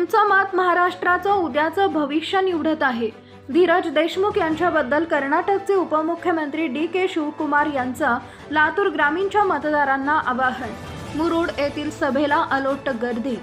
तुमचं मत महाराष्ट्राचं उद्याचं भविष्य निवडत आहे. धीरज देशमुख यांच्याबद्दल कर्नाटकचे उपमुख्यमंत्री डी के शिवकुमार यांचं लातूर ग्रामीणच्या मतदारांना आवाहन. मुरुड येथील सभेला अलोट गर्दी.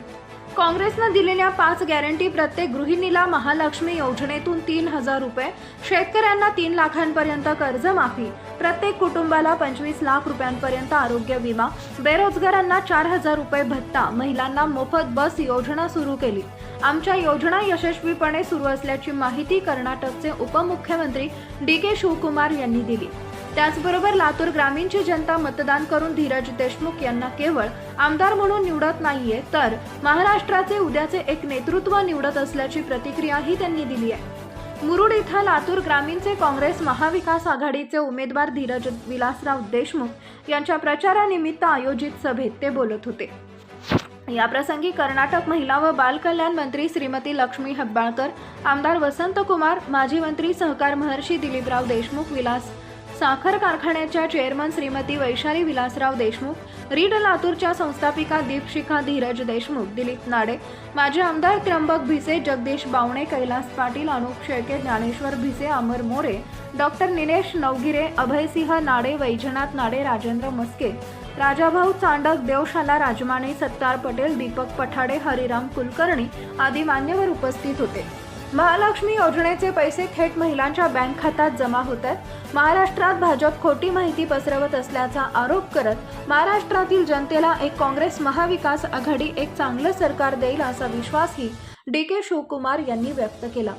काँग्रेसनं दिलेल्या पाच गॅरंटी प्रत्येक गृहिणीला महालक्ष्मी योजनेतून तीन हजार रुपये शेतकऱ्यांना तीन लाखांपर्यंत कर्जमाफी प्रत्येक कुटुंबाला पंचवीस लाख रुपयांपर्यंत आरोग्य विमा बेरोजगारांना चार हजार रुपये भत्ता महिलांना मोफत बस योजना सुरू केली. आमच्या योजना यशस्वीपणे सुरू असल्याची माहिती कर्नाटकचे उपमुख्यमंत्री डी के शिवकुमार यांनी दिली. त्याचबरोबर लातूर ग्रामीणची जनता मतदान करून धीरज देशमुख यांना केवळ आमदार म्हणून निवडत नाहीये तर महाराष्ट्राचे उद्याचे एक नेतृत्व निवडत असल्याची प्रतिक्रियाही त्यांनी दिली आहे. मुरुड इथं लातूर ग्रामीणचे काँग्रेस महाविकास आघाडीचे उमेदवार धीरज विलासराव देशमुख यांच्या प्रचारानिमित्त आयोजित सभेत ते बोलत होते. याप्रसंगी कर्नाटक महिला व बाल कल्याण मंत्री श्रीमती लक्ष्मी हब्बाळकर आमदार वसंत कुमार माजी मंत्री सहकार महर्षी दिलीपराव देशमुख विलास साखर कारखान्याच्या चेअरमन श्रीमती वैशाली विलासराव देशमुख रीड लातूरच्या संस्थापिका दीपशिखा धीरज देशमुख दिलीप नाडे माजी आमदार त्र्यंबक भिसे जगदीश बावणे कैलास पाटील अनुप शेळके ज्ञानेश्वर भिसे अमर मोरे डॉक्टर निलेश नवगिरे अभयसिंह नाडे वैजनाथ नाडे राजेंद्र मस्के राजाभाऊ चांडक देवशाला राजमाने सत्तार पटेल दीपक पठाडे हरिराम कुलकर्णी आदी मान्यवर उपस्थित होते. महालक्ष्मी योजनेचे पैसे थेट महिलांच्या बँक खात्यात जमा होत आहेत. महाराष्ट्रात भाजप खोटी माहिती पसरवत असल्याचा आरोप करत महाराष्ट्रातील जनतेला एक काँग्रेस महाविकास आघाडी एक चांगलं सरकार देईल असा विश्वासही डी के शिवकुमार यांनी व्यक्त केला.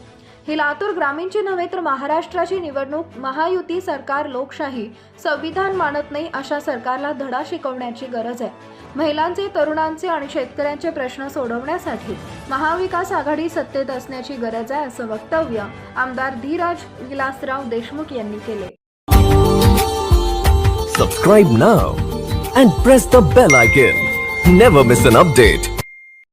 ही लातूर ग्रामीणची नव्हे तर महाराष्ट्राची निवडणूक महायुती सरकार लोकशाही संविधान मानत नाही अशा सरकारला धडा शिकवण्याची गरज आहे. महिलांचे तरुणांचे आणि शेतकऱ्यांचे प्रश्न सोडवण्यासाठी महाविकास आघाडी सत्तेत असण्याची गरज आहे असं वक्तव्य आमदार धीराज विलासराव देशमुख यांनी केले. Subscribe now and press the bell icon never miss an update